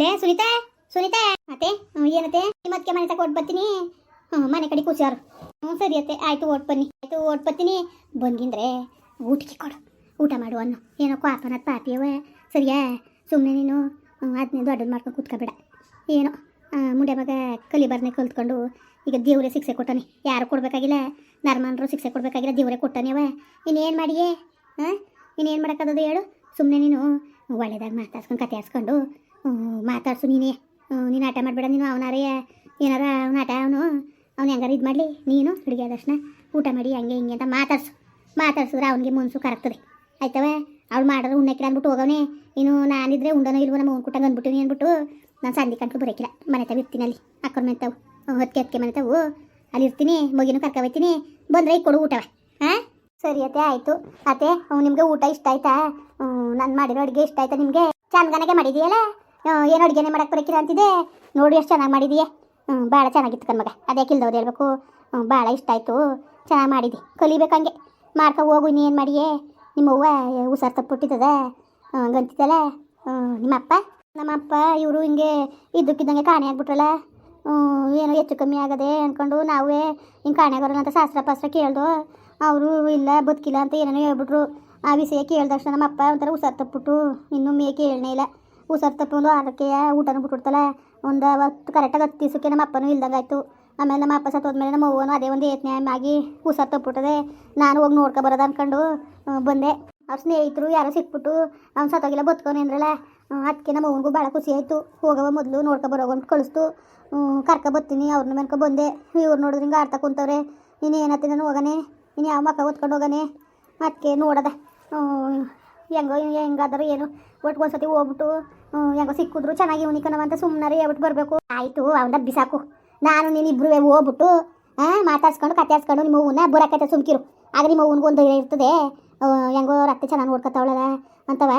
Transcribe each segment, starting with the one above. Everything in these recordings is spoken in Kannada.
ಲೇ, ಸುನೀತಾ ಸುನೀತಾ. ಮತ್ತೆ ಏನತ್ತೆ? ನಿಮ್ಮದಕ್ಕೆ ಮನೆ ತಕ ಬರ್ತೀನಿ. ಹ್ಞೂ ಮನೆ ಕಡೆ ಕೂಸ್ಯಾರು ಹ್ಞೂ ಸರಿ ಅತ್ತೆ, ಆಯ್ತು ಓಟ್ ಬನ್ನಿ. ಆಯಿತು ಓಟ್ ಬರ್ತೀನಿ. ಬಂದಿಂದ್ರೆ ಊಟಕ್ಕೆ ಕೊಡು. ಊಟ ಮಾಡು ಅನ್ನು. ಏನೋ ಕ್ವಾಪನದ ಪಾಪಿಯವ ಸರಿಯಾ? ಸುಮ್ಮನೆ ನೀನು ಅದನ್ನ ದೊಡ್ಡದು ಮಾಡ್ಕೊಂಡು ಕೂತ್ಕೊಬೇಡ. ಏನೋ ಮುಂಡೆ ಮಗ ಕಲಿಬಾರ್ನೆ ಕಲ್ತ್ಕೊಂಡು ಈಗ ದೇವರೇ ಶಿಕ್ಷೆ ಕೊಟ್ಟಾನೆ. ಯಾರು ಕೊಡಬೇಕಾಗಿಲ್ಲ? ನರ್ಮನ್ರು ಶಿಕ್ಷೆ ಕೊಡಬೇಕಾಗಿಲ್ಲ, ದೇವರೇ ಕೊಟ್ಟಾನೆವ. ಇನ್ನೇನು ಮಾಡಿಯೇ? ಹಾಂ? ಇನ್ನೇನು ಮಾಡೋಕ್ಕದು ಹೇಳು? ಸುಮ್ಮನೆ ನೀನು ಒಳ್ಳೆದಾಗಿ ಮಾತಾಡ್ಸ್ಕೊಂಡು ಕತೆ ಆಡ್ಸ್ಕೊಂಡು ಮಾತಾಡ್ಸು ನೀನೇ. ನೀನು ಆಟ ಮಾಡಬೇಡ, ನೀನು ಅವನಾರೇ. ಏನಾರ ಅವನ ಆಟ, ಅವನು, ಅವ್ನು ಹೆಂಗಾರ ಇದು ಮಾಡಲಿ? ನೀನು ಅಡುಗೆ ಆದ ತಕ್ಷಣ ಊಟ ಮಾಡಿ, ಹಂಗೆ, ಹಿಂಗೆ ಅಂತ ಮಾತಾಡ್ಸು. ಮಾತಾಡ್ಸಿದ್ರೆ ಅವನಿಗೆ ಮನ್ಸು ಕರಗ್ತದೆ. ಆಯ್ತವ? ಅವ್ಳು ಮಾಡಿದ್ರೆ ಉಣ್ಣಕ್ಕಿಲ್ಲ ಅಂದ್ಬಿಟ್ಟು ಹೋಗವನೆ. ಇನ್ನು ನಾನಿದ್ರೆ ಉಂಡನೋ ಇಲ್ವೋ ನಮ್ಮ ಅವ್ನು ಕುಟ್ಟಂಗೆ ಅಂದ್ಬಿಟ್ಟು ಅಂದ್ಬಿಟ್ಟು ನಾನು ಸಂಧಿ ಕಂಡು ಬರೋಕಿಲ್ಲ. ಮನೆ ತಾವು ಇರ್ತೀನಿ ಅಲ್ಲಿ. ಅಕ್ಕನ ಮನೆ ತಾವು. ಹೊತ್ತಿಗೆ ಹತ್ತಿ ಮನೆ ತಾವು. ಅಲ್ಲಿ ಇರ್ತೀನಿ, ಮಗಿನೂ ಕರ್ಕೊಬೈತೀನಿ ಬಂದ್ರೆ ಈಗ ಕೊಡು ಊಟವ. ಹಾಂ? ಸರಿ ಅತ್ತೆ, ಆಯಿತು. ಅತ್ತೆ ನಿಮಗೆ ಊಟ ಇಷ್ಟ ಆಯ್ತಾ? ನಾನು ಮಾಡಿರೋ ಅಡುಗೆ ಇಷ್ಟ ಆಯ್ತಾ ನಿಮಗೆ? ಚಂದಗನಾಗೆ ಮಾಡಿದೀಯಲ್ಲ? ಏನು ಅಡುಗೆನೆ ಮಾಡಕ್ಕೆ ಬರಕಿರ ಅಂತಿದೆ ನೋಡಿ ಎಷ್ಟು ಚೆನ್ನಾಗಿ ಮಾಡಿದೀಯ. ಹ್ಞೂ ಭಾಳ ಚೆನ್ನಾಗಿತ್ತು ಕಣ್ಮಗ ಅದೇ ಕಿಲ್ದವ್ರು ಹೇಳ್ಬೇಕು. ಹ್ಞೂ ಭಾಳ ಇಷ್ಟ ಆಯಿತು. ಚೆನ್ನಾಗಿ ಮಾಡಿದಿ. ಕಲಿಬೇಕು ಹಂಗೆ ಮಾಡ್ಕೊ ಹೋಗು ಇನ್ನೇನು ಮಾಡಿಯೇ. ನಿಮ್ಮ ಅವ್ವ ಹುಷಾರು ತಪ್ಪುಟ್ಟಿದ್ದದ. ಹಂಗಂತಿದ್ದಲ್ಲ. ನಿಮ್ಮಪ್ಪ? ನಮ್ಮಪ್ಪ, ಇವರು ಹಿಂಗೆ ಇದ್ದಕ್ಕಿದ್ದಂಗೆ ಕಾಣೆ ಆಗ್ಬಿಟ್ರಲ್ಲ. ಹ್ಞೂ ಏನೋ ಹೆಚ್ಚು ಕಮ್ಮಿ ಆಗದೆ ಅಂದ್ಕೊಂಡು ನಾವೇ ಹಿಂಗೆ ಕಾಣೆ ಬರಲ್ಲ ಅಂತ ಶಾಸ್ತ್ರ ಪಾಸ್ತ್ರ ಕೇಳ್ದು ಅವರು ಇಲ್ಲ, ಬದುಕಿಲ್ಲ ಅಂತ ಏನೇನೋ ಹೇಳ್ಬಿಟ್ರು. ಆ ವಿಷಯ ಕೇಳ್ದ ತಕ್ಷಣ ನಮ್ಮಪ್ಪ ಒಂಥರ ಹುಷಾರು ತಪ್ಪಿಬಿಟ್ಟು ಇನ್ನೂ ಮೇ ಕೇಳನೇ ಇಲ್ಲ. ಹುಷಾರು ತಪ್ಪು ಅದಕ್ಕೆ ಊಟನೂ ಬಿಟ್ಬಿಡ್ತಲ್ಲ ಒಂದು ಅವತ್ತು ಕರೆಕ್ಟಾಗಿ ಹತ್ತು ದಿವಸಕ್ಕೆ ನಮ್ಮ ಅಪ್ಪನೂ ಇಲ್ದಂಗಾಯ್ತು ಆಮೇಲೆ ನಮ್ಮ ಅಪ್ಪ ಸತ್ತೋದ್ಮೇಲೆ ನಮ್ಮ ಅವ್ವನು ಅದೇ ಒಂದು ಏತ್ನೇ ಆಗಿ ಹುಷಾರು ತಪ್ಪಿಬಿಟ್ಟದೆ ನಾನು ಹೋಗಿ ನೋಡ್ಕೊ ಬರೋದು ಅಂದ್ಕೊಂಡು ಬಂದೆ. ಅವ್ರ ಸ್ನೇಹಿತರು ಯಾರೋ ಸಿಕ್ಬಿಟ್ಟು ಅವ್ನು ಸತ್ತೋಗಿಲ್ಲ ಬದುಕೋನು ಅಂದ್ರಲ್ಲ ಅದಕ್ಕೆ ನಮ್ಮ ಅವನಿಗೂ ಭಾಳ ಖುಷಿ ಆಯಿತು. ಹೋಗವ ಮೊದಲು ನೋಡ್ಕೊ ಬರೋಗು ಅಂತ ಕಳಿಸ್ತು. ಕರ್ಕೊ ಬರ್ತೀನಿ ಅವ್ರನ್ನ ಮೇನ್ಕೊ ಬಂದೆ. ಇವ್ರು ನೋಡಿದ್ರೆ ಹಿಂಗೆ ಆಡ್ತಾ ಕುಂತವ್ರೆ. ನೀನು ನಾನು ಹೋಗನೆ ನೀನು ಯಾವ ಮಕ್ಕ ಓದ್ಕೊಂಡು ಹೋಗನೆ. ಅದಕ್ಕೆ ನೋಡದ ಹೆಂಗೋ ಹೆಂಗಾದರೂ ಏನು ಒಟ್ಟು ಒಂದ್ಸತಿ ಹೋಗ್ಬಿಟ್ಟು ಹೆಂಗೋ ಸಿಕ್ಕಿದ್ರು ಚೆನ್ನಾಗಿ ಇವನಿಕನವ ಅಂತ ಸುಮ್ಮನೆ ಹೇಳ್ಬಿಟ್ಟು ಬರಬೇಕು. ಆಯಿತು, ಅವನ ಬಿಸಾಕು. ನಾನು ನೀನು ಹೋಗ್ಬಿಟ್ಟು, ಹಾಂ, ಮಾತಾಡ್ಸ್ಕೊಂಡು ಕತೆ ಹಾಸ್ಕೊಂಡು ನಿಮ್ಮ ಹೂವನ್ನ ಬುರಾಕೈತೆ ಸುಮ್ಕಿರು. ಆಗ ನಿಮ್ಮ ಹೂವನ್ಗೂ ಒಂದು ಇರ್ತದೆ. ಹೆಂಗೋ ರಕ್ತ ಚೆನ್ನಾಗಿ ನೋಡ್ಕೊತಾವಳಲ್ಲ ಅಂತವ.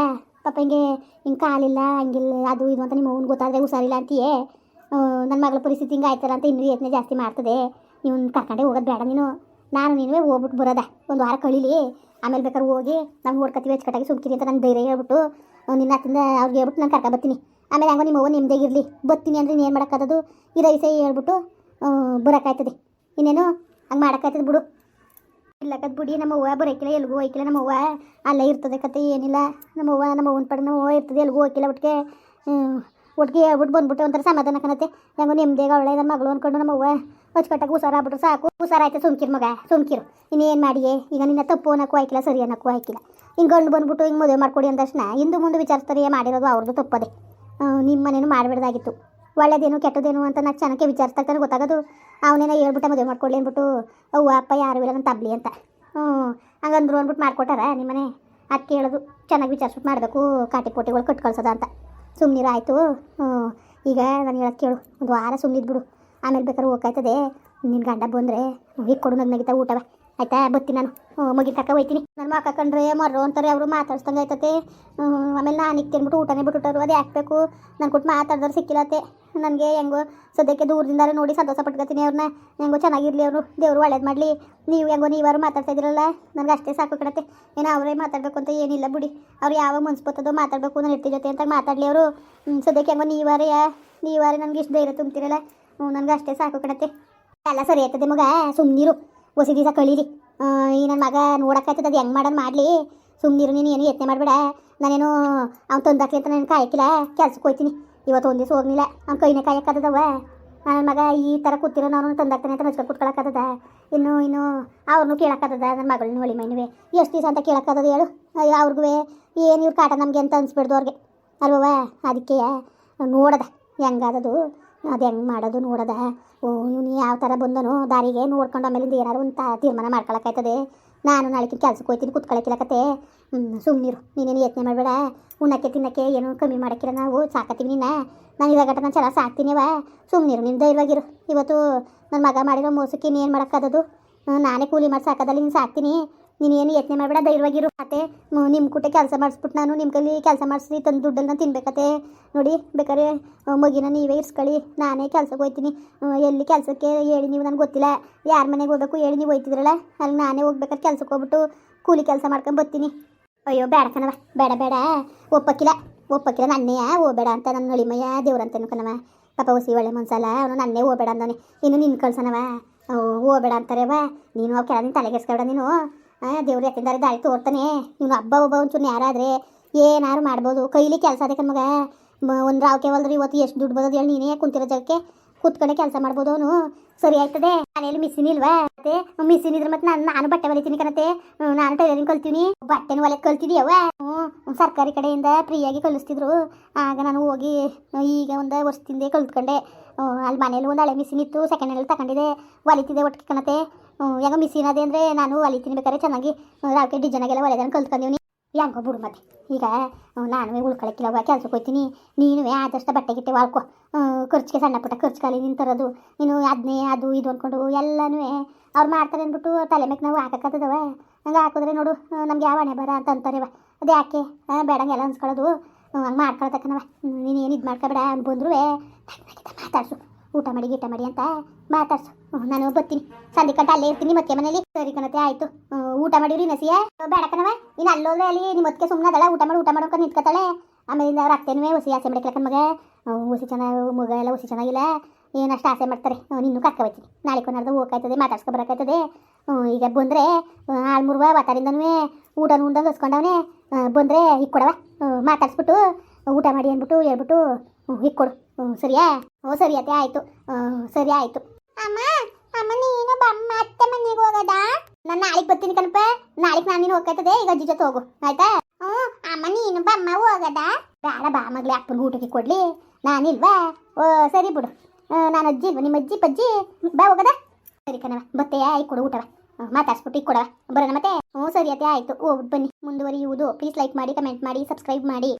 ಪಾಪ ಹಿಂಗೆ ಹಿಂಗೆ ಕಾಲಿಲ್ಲ, ಹಂಗಿಲ್ಲ, ಅದು ಇದು ಅಂತ ನಿಮ್ಮ ಹೂವನ್ ಗೊತ್ತಾದರೆ ಹುಷಾರಿಲ್ಲ ಅಂತೀಯೇ. ನನ್ನ ಮಗಳ ಪರಿಸ್ಥಿತಿ ಹಿಂಗೆ ಆಯ್ತಾರ ಅಂತ ಇನ್ನೂ ಯತ್ನ ಜಾಸ್ತಿ ಮಾಡ್ತದೆ. ಇವ್ನು ಕರ್ಕೊಂಡೇ ಹೋಗೋದು ಬೇಡ ನೀನು. ನಾನು ನೀನು ಹೋಗ್ಬಿಟ್ಟು ಬರೋದ. ಒಂದು ವಾರ ಕಳೀಲಿ. ಆಮೇಲೆ ಬೇಕಾದ್ರೆ ಹೋಗಿ ನಾವು ನೋಡ್ಕೊತೀವಿ ಕಟ್ಟಾಗಿ ಸುಮ್ಕಿರಿ ಅಂತ ನಾನು ಧೈರ್ಯ ಹೇಳ್ಬಿಟ್ಟು ನಿನ್ನ ಹತ್ತಿಂದ ಅವ್ರಿಗೆ ಹೇಳ್ಬಿಟ್ಟು ನಾನು ಕರ್ಕೊ ಬರ್ತೀನಿ. ಆಮೇಲೆ ಹಂಗೋ ನಿಮ್ಮ ಅವ್ವ ನಿಮ್ಮದೇ ಇರಲಿ. ಬರ್ತೀನಿ ಅಂದರೆ ಇನ್ನೇನು ಮಾಡೋಕ್ಕಾಗೋದು ಇರೋ ಹೇಳ್ಬಿಟ್ಟು ಬರೋಕ್ಕಾಯ್ತದೆ. ಇನ್ನೇನು? ಹಂಗೆ ಮಾಡೋಕ್ಕಾಯ್ತದೆ ಬಿಡು. ಇಲ್ಲ ಕದ್ ಬಿಡಿ, ನಮ್ಮ ಅವ್ವ ಬರೋಕಿಲ್ಲ, ಎಲ್ಗೂ ಹೋಯ್ಕಿಲ್ಲ. ನಮ್ಮ ಅವ್ವ ಅಲ್ಲೇ ಇರ್ತದೆ ಕತೆ, ಏನಿಲ್ಲ. ನಮ್ಮ ಅವ್ವ, ನಮ್ಮ ಅವ್ವನ ಪಡೆ ನಮ್ಮ ಇರ್ತದೆ, ಎಲ್ಗೂ ಹೋಗಿಲ್ಲ ಒಟ್ಟಿಗೆ ಒಟ್ಟಿಗೆ ಹೇಳ್ಬಿಟ್ಟು ಬಂದ್ಬಿಟ್ಟು ಒಂಥರ ಸಮಾಧಾನ ಕಾಣತ್ತೆ. ಹೆಂಗೋ ನಿಮ್ಮದೇ ಅವಳೆ, ನನ್ನ ಮಗಳು ಅಂದ್ಕೊಂಡು ನಮ್ಮ ಅವ್ವ ಅಚ್ಚುಕಟ್ಟಾಗಿ ಹುಷಾರ ಆಗ್ಬಿಟ್ರು ಸಾಕು. ಹುಷಾರಾಯ್ತು ಸುಮ್ಕಿರು ಮಗ? ಸುಮ್ಕಿರು. ಇನ್ನೇನು ಮಾಡಿಯೇ? ಈಗ ನಿನ್ನ ತಪ್ಪು ಅನ್ನಕ್ಕೂ ಆಯ್ಕಿಲ್ಲ ಸರಿ ಅನ್ನಕ್ಕೂ ಆಯ್ಕಿಲ್ಲ ಹಿಂಗೆ ಗಂಡು ಬಂದ್ಬಿಟ್ಟು ಹಿಂಗೆ ಮದುವೆ ಮಾಡ್ಕೊಡಿ ಅಂದ ತಕ್ಷಣ ಹಿಂದೆ ಮುಂದೆ ವಿಚಾರಿಸ್ತಾರೆ ಮಾಡಿರೋದು ಅವ್ರದ್ದು ತಪ್ಪದೆ. ನಿಮ್ಮ ಮನೇನು ಮಾಡಬೇಡ್ದಾಗಿತ್ತು. ಒಳ್ಳೇದೇನು ಕೆಟ್ಟದೇನು ಅಂತ ನಾನು ಚೆನ್ನಾಗಿ ವಿಚಾರಿಸ್ತಾನೆ ಗೊತ್ತಾಗೋದು. ಅವನೇನೋ ಹೇಳ್ಬಿಟ್ಟೆ ಮದುವೆ ಮಾಡ್ಕೊಳ್ಳಿ ಅಂದ್ಬಿಟ್ಟು, ಅವ್ವ, ಅಪ್ಪ ಯಾರು ಇಲ್ಲ ನನ್ನ ತಬ್ಲಿ ಅಂತ. ಹ್ಞೂ, ಹಂಗಂದ್ರು ಅಂದ್ಬಿಟ್ಟು ಮಾಡ್ಕೊಟ್ಟಾರ ನಿಮ್ಮನೆ? ಅದು ಕೇಳೋದು ಚೆನ್ನಾಗಿ ವಿಚಾರಿಸ್ಬಿಟ್ಟು ಮಾಡಬೇಕು, ಕಾಟಿ ಪೋಟಿಗಳು ಕಟ್ಕೊಳ್ಸೋದ ಅಂತ. ಸುಮ್ಮನಿರ ಆಯಿತು. ಹ್ಞೂ, ಈಗ ನಾನು ಹೇಳೋದು ಕೇಳು. ಒಂದು ವಾರ ಸುಮ್ಮನಿದ್ಬಿಡು ಆಮೇಲೆ ಬೇಕಾದ್ರೆ ಹೋಗ್ತದೆ ನಿನ್ನ ಗಂಡ ಬಂದರೆ ಈಗ ಕೊಡು ನಗ್ ನಗಿತಾ ಊಟವ ಆಯ್ತಾ? ಬರ್ತೀನಿ ನಾನು. ಮಗಿ ತಕ್ಕ ಹೋಯ್ತೀನಿ. ನನ್ನ ಮಕ್ಕ ಕಂಡ್ರೆ ಮರ್ರೋ ಅಂತಾರೆ, ಅವರು ಮಾತಾಡ್ಸ್ದಂಗೆ ಆಯ್ತತೆ. ಆಮೇಲೆ ನಾನು ಇಕ್ತಿನ್ಬಿಟ್ಟು ಊಟನೇ ಬಿಟ್ಬಿಟ್ಟರು ಅದೇ ಹಾಕ್ಬೇಕು ನನ್ನ ಕೊಟ್ಟು ಮಾತಾಡಿದ್ರೆ ಸಿಕ್ಕಿಲ್ಲತ್ತೆ ನನಗೆ ಹೆಂಗೋ ಸದ್ಯಕ್ಕೆ ದೂರದಿಂದಾರೆ ನೋಡಿ ಸಂತೋಷ ಪಟ್ಕೊತೀನಿ ಅವ್ರನ್ನ ಹೆಂಗೋ ಚೆನ್ನಾಗಿರಲಿ ಅವರು. ದೇವರು ಒಳ್ಳೇದು ಮಾಡಲಿ. ನೀವು ಹೆಂಗೋ ನೀವಾರು ಮಾತಾಡ್ತಾ ಇದ್ದೀರಲ್ಲ? ನನಗೆ ಅಷ್ಟೇ ಸಾಕು ಕಡತ್ತೆ ಏನೋ ಅವರೇ ಮಾತಾಡಬೇಕು ಅಂತ ಏನಿಲ್ಲ ಬಿಡಿ. ಅವ್ರು ಯಾವ ಮನ್ಸು ಮಾತಾಡಬೇಕು ನಾನು ಇರ್ತಿ ಜೊತೆ ಅಂತ ಮಾತಾಡಲಿ ಅವರು. ಸದ್ಯಕ್ಕೆ ಹೆಂಗೋ ನೀವಾರೇ ನೀವಾರೇ ನನಗೆ ಇಷ್ಟು ಧೈರ್ಯ ತುಂಬ್ತಿರಲ್ಲ. ನನಗೆ ಅಷ್ಟೇ ಸಾಕು ಕಣತ್ತೆ. ಎಲ್ಲ ಸರಿ ಆಯ್ತದೆ ಮಗ ಸುಮ್ಮನಿರು ಹೊಸ ದಿವಸ ಕಳೀರಿ. ಈ ನನ್ನ ಮಗ ನೋಡೋಕ್ಕಾಯ್ತದೆ ಅದು ಹೆಂಗೆ ಮಾಡೋದು ಮಾಡಲಿ. ಸುಮ್ಮನಿರು ನೀನು ಏನು ಯತ್ನೆ ಮಾಡಬೇಡ. ನಾನೇನು ಅವ್ನು ತಂದಾಕ್ಲಿ ಅಂತ ನಾನು ಕಾಯಕ್ಕಿಲ್ಲ. ಕೆಲ್ಸಕ್ಕೆ ಹೋಯ್ತೀನಿ. ಇವತ್ತು ಒಂದು ದಿವಸ ಹೋಗ್ಲಿಲ್ಲ ಅವ್ನು ಕೈನೇ ಕಾಯಕ್ಕದವ ನನ್ನ ಮಗ ಈ ಥರ ಕೂತಿರೋ ನಾನು ತಂದಾಕ್ತಾನೆ ಅಂತ ನಚ್ಕೊಂಡು ಕೂತ್ಕೊಳಕ್ಕಾಗದ ಇನ್ನು ಇನ್ನು ಅವ್ರನ್ನೂ ಕೇಳಕ್ಕದ ನನ್ನ ಮಗಳನ್ನ ಹೊಳಿ ಮೈನುವೆ. ಎಷ್ಟು ದಿವಸ ಅಂತ ಕೇಳಕ್ಕದ ಹೇಳು. ಅವ್ರಿಗೂ ಏನು ಇವ್ರು ಕಾಟ ನಮಗೆ ಅಂತ ಅನ್ಸ್ಬಿಡ್ದು ಅವ್ರಿಗೆ. ಅಲ್ವವ ಅದಕ್ಕೆ ನೋಡದ ಹೆಂಗಾದದು ಅದು ಹೆಂಗೆ ಮಾಡೋದು ನೋಡದ? ಓ ಇವನು ಯಾವ ಥರ ಬಂದನು ದಾರಿಗೆ ನೋಡ್ಕೊಂಡು ಆಮೇಲಿಂದ ಏನಾದ್ರು ಒಂದು ತೀರ್ಮಾನ ಮಾಡ್ಕೊಳಕ್ಕಾಯ್ತದೆ. ನಾನು ನಾಳೆಕಿನ್ ಕೆಲ್ಸಕ್ಕೆ ಹೋಗ್ತೀನಿ ಕುತ್ಕೊಳಕ್ಕಿಲ್ಲ ಕತೆ ಹ್ಞೂ ಸುಮ್ಮನಿರು ನೀನೇನು ಯತ್ನೆ ಮಾಡಬೇಡ. ಉಣ್ಣಕ್ಕೆ ತಿನ್ನಕ್ಕೆ ಏನು ಕಮ್ಮಿ ಮಾಡಕ್ಕಿರ ನಾವು ಸಾಕತ್ತೀವಿ ನಿನ್ನ ನಾನು ಇವಾಗ ನಾನು ಚೆನ್ನಾಗಿ ಸಾಕ್ತೀನಿವ ಸುಮ್ಮನಿರು ನಿನ್ನ ಧೈರ್ಯವಾಗಿರು. ಇವತ್ತು ನನ್ನ ಮಗ ಮಾಡಿರೋ ಮೋಸಕ್ಕೆ ನೀನು ಮಾಡೋಕ್ಕಾದದು ಹ್ಮ್, ನಾನೇ ಕೂಲಿ ಮಾಡಿ ಸಾಕೋದಲ್ಲಿ ನೀನು ಸಾಕ್ತೀನಿ. ನೀನೇನು ಯತ್ನೆ ಮಾಡಬೇಡ ಧೈರ್ಯವಾಗಿರು ಮತ್ತೆ ನಿಮ್ಮ ಕೂಟ ಕೆಲಸ ಮಾಡಿಸ್ಬಿಟ್ಟು ನಾನು ನಿಮ್ಮ ಕೈಲಿ ಕೆಲಸ ಮಾಡಿಸಿ ತಂದು ದುಡ್ಡನ್ನ ತಿನ್ಬೇಕತ್ತೆ ನೋಡಿ, ಬೇಕಾದ್ರೆ ಮಗಿನ ನೀವೇ ಇರ್ಸ್ಕೊಳ್ಳಿ. ನಾನೇ ಕೆಲ್ಸಕ್ಕೆ ಹೋಗ್ತೀನಿ ಎಲ್ಲಿ ಕೆಲಸಕ್ಕೆ ಹೇಳಿ ನೀವು ನನಗೆ ಗೊತ್ತಿಲ್ಲ. ಯಾರ ಮನೆಗೆ ಹೋಗ್ಬೇಕು ಹೇಳಿ ನೀವು ಹೋಯ್ತಿದ್ರಲ್ಲ? ಅಲ್ಲಿ ನಾನೇ ಹೋಗ್ಬೇಕಾದ್ರೆ ಕೆಲ್ಸಕ್ಕೆ ಹೋಗ್ಬಿಟ್ಟು ಕೂಲಿ ಕೆಲಸ ಮಾಡ್ಕೊಂಡು ಬರ್ತೀನಿ. ಅಯ್ಯೋ, ಬೇಡ ಕಣವ ಬೇಡ ಬೇಡ. ಒಪ್ಪಕ್ಕಿಲ್ಲ ಒಪ್ಪಕ್ಕಿಲ್ಲ. ನನ್ನೇ ಹೋಗಬೇಡ ಅಂತ ನನ್ನ ನಳಿಮಯ್ಯ ದೇವ್ರಂತೇನು ಕಣವ ಪಾಪ ಹೊಸಿ, ಒಳ್ಳೆ ಮನ್ಸಲ್ಲ. ಅವನು ನನ್ನೇ ಹೋಗ್ಬೇಡ ಅಂದಾನೆ. ಇನ್ನು ನಿನ್ನ ಕಳ್ಸನವ ಹೋಗ್ಬೇಡ ವಾ ನೀನು ಅವ ಕೆಳ ನೀನು ತಲೆಗೆಸ್ಕೊಬೇಡ ನೀನು. ದೇವ್ರ ಯಾಕಂದ್ರೆ ದಾಳಿ ತೋರ್ತಾನೆ ನೀನು ಹಬ್ಬ ಒಬ್ಬ ಒಂಚೂರು ಯಾರಾದ್ರೆ ಏನಾರು ಮಾಡ್ಬೋದು. ಕೈಲಿ ಕೆಲಸ ಅದಕ್ಕೆ ಮಗ. ಒಂದು ರಾವ್ ಕೇವಲ್ರಿ, ಇವತ್ತು ಎಷ್ಟು ದುಡ್ಡು ಬರೋದು ಹೇಳಿ ನೀನೇ ಕುಂತಿರೋ ಜಾಗಕ್ಕೆ. ಕೂತ್ಕೊಂಡೆ ಕೆಲಸ ಮಾಡ್ಬೋದು ಅವನು. ಸರಿ ಆಯ್ತದೆ. ಮನೇಲಿ ಮಿಸಿನ್ ಇಲ್ವಾ? ಮತ್ತೆ ಮಿಸಿನ್ ಇದ್ರೆ ಮತ್ತೆ ನಾನು ನಾನು ಬಟ್ಟೆ ಹೊಲಿತೀನಿ ಕಣತೆ. ನಾನು ಟೈಲರಿಂಗ್ ಕಲ್ತೀನಿ. ಬಟ್ಟೆನ ಹೊಲಕ್ಕೆ ಕಲ್ತಿದೀಯವ ಅವ ಸರ್ಕಾರಿ ಕಡೆಯಿಂದ ಫ್ರೀಯಾಗಿ ಕಲಿಸ್ತಿದ್ರು. ಆಗ ನಾನು ಹೋಗಿ, ಈಗ ಒಂದು ವರ್ಷದಿಂದ ಕಲ್ತ್ಕೊಂಡೆ. ಅಲ್ಲಿ ಮನೇಲಿ ಒಂದು ಹಳೆ ಮಿಸಿನ್ ಇತ್ತು ಸೆಕೆಂಡ್ ಹ್ಯಾಂಡಲ್ಲಿ ತಗೊಂಡಿದೆ ಹೊಲಿತಿದ್ದೆ ಒಟ್ಟಿಗೆ ಕಣತೆ. ಯಾಕೆ ಮಿಷಿನ್ ಅದೇ ಅಂದರೆ ನಾನು ಹೊಲಿತೀನಿ ಬೇಕಾದ್ರೆ ಚೆನ್ನಾಗಿ. ರಾಕೆ ಡಿಜನಾಗೆಲ್ಲ ಹೊಲೆದನ್ನು ಕಲ್ತ್ಕೊಂಡಿವ್ನಿ ಹೆಂಗೋ ಬಿಡು ಮತ್ತೆ. ಈಗ ನಾನು ಉಳ್ಕೊಳಕ್ಕಿಲ್ಲ ಕೆಲ್ಸಕ್ಕೆ ಹೋಗ್ತೀನಿ. ನೀನು ಆದಷ್ಟು ಬಟ್ಟೆ ಗಿಟ್ಟೆ ವಾಳ್ಕೊ. ಖರ್ಚಿಗೆ ಸಣ್ಣ ಪುಟ್ಟ ಖರ್ಚು ಖಾಲಿ ನಿಂತರೋದು ತರೋದು. ನೀನು ಅದನ್ನೇ ಅದು, ಇದು ಅಂದ್ಕೊಂಡು ಎಲ್ಲನೂ ಅವ್ರು ಮಾಡ್ತಾರೆ ಅಂದ್ಬಿಟ್ಟು ತಲೆ ಮೇಲೆ ನಾವು ಹಾಕಕ್ಕತ್ತದವ ಹಂಗೆ ಹಾಕಿದ್ರೆ ನೋಡು ನಮ್ಗೆ ಯಾವ ಹಣೆ ಬರ ಅಂತ ಅಂತಾರೆವ. ಅದು ಯಾಕೆ? ಬೇಡಂಗೆ ಎಲ್ಲ ಅನ್ಸ್ಕೊಳ್ಳೋದು. ಹಂಗೆ ಮಾಡ್ಕೊಳ್ತಕ್ಕನವ ನೀನು ಏನು ಇದು ಮಾಡ್ಕೊಬೇಡ ಅಂತ ಬಂದ್ರು ಮಾತಾಡ್ಸು. ಊಟ ಮಾಡಿ, ಗೀಟ ಮಾಡಿ ಅಂತ ಮಾತಾಡ್ಸು. ನಾನು ಬರ್ತೀನಿ. ಸಂಧಿ ಕಂಟ ಅಲ್ಲೇ ಇರ್ತೀನಿ, ಮತ್ತೆ ಮನೇಲಿ. ಸರಿ ಕಣತೆ, ಆಯ್ತು. ಊಟ ಮಾಡಿರಿ ನಸಿಯ. ಬೇಡ ಕಣವ ಇನ್ನು ಅಲ್ಲೋದ್ರೆ ಅಲ್ಲಿ ನಿಮ್ಮ ಮತ್ತೆ ಸುಮ್ಮನೆ ಅದಳ, ಊಟ ಮಾಡಿ, ಊಟ ಮಾಡೋಕೆ ನಿಂತ್ಕೊತಾಳೆ ಆಮೇಲಿಂದ ಅವ್ರ ಅತ್ತೆನೂ ಹುಸಿ ಆಸೆ ಮಾಡಕ್ಕೆ ಮಗ. ಹುಸಿ ಚೆನ್ನಾಗಿ ಮಗ ಎಲ್ಲ ಹುಸಿ ಚೆನ್ನಾಗಿಲ್ಲ. ಏನಷ್ಟು ಆಸೆ ಮಾಡ್ತಾರೆ. ನಿನ್ನೂ ಕರ್ಕೊ ಹೋಗ್ತೀನಿ ನಾಳೆ ಕೊನಾರ್ದು ಹೋಗಾಯ್ತದೆ ಮಾತಾಡ್ಸ್ಕೊ ಬರೋಕಾಯ್ತದೆ. ಈಗ ಬಂದರೆ ಆಳ್ಮುರ್ವ ವಾತಾರಿಂದನೂ ಊಟ ಉಂಡಂಗೆ ಹಸ್ಕೊಂಡವನೇ. ಬಂದರೆ ಕೊಡವ ಮಾತಾಡ್ಸ್ಬಿಟ್ಟು, ಊಟ ಮಾಡಿ ಅಂದ್ಬಿಟ್ಟು ಹೇಳ್ಬಿಟ್ಟು ಹ್ಞೂ ಸರಿಯಾ? ಓ ಸರಿ ಅತ್ತೆ, ಆಯಿತು. ಸರಿ, ಆಯಿತು. ಅಮ್ಮ ಅಮ್ಮ, ನೀನು ಬಮ್ಮ ಅತ್ತೆ ಮನೆಗೆ ಹೋಗದ? ನಾನು ನಾಳೆಗೆ ಬರ್ತೀನಿ ಕಣಪ್ಪ. ನಾಳೆಗೆ ನಾನು ನೀನು ಹೋಗ್ತದೆ ಈಗ ಅಜ್ಜಿ ಜೊತೆ ಹೋಗು. ಆಯ್ತಾ? ಹ್ಞೂ ಅಮ್ಮ, ನೀನು ಬಮ್ಮ ಹೋಗದ? ಬೇಡ ಬಾ, ಮಗಳೇ, ಅಪ್ಪನ ಊಟಕ್ಕೆ ಕೊಡ್ಲಿ. ನಾನಿಲ್ವಾ ಓ, ಸರಿ ಬಿಡು. ನಾನು ಅಜ್ಜಿ ಇಲ್ವಾ? ನಿಮ್ಮ ಅಜ್ಜಿ, ಪಜ್ಜಿ? ಬಾ, ಹೋಗದ? ಸರಿ ಕಣವ ಬತ್ತೆಯ ಈಗ ಕೊಡು, ಊಟವ. ಮಾತಾಡ್ಸ್ಬಿಟ್ಟು ಈಗ ಕೊಡವ ಬರೋಣ ಮತ್ತೆ? ಹ್ಞೂ, ಸರಿ ಅತ್ತೆ, ಆಯಿತು. ಓ ಬನ್ನಿ. ಮುಂದುವರಿಯುವುದು. ಪ್ಲೀಸ್ ಲೈಕ್ ಮಾಡಿ ಕಮೆಂಟ್ ಮಾಡಿ ಸಬ್ಸ್ಕ್ರೈಬ್ ಮಾಡಿ.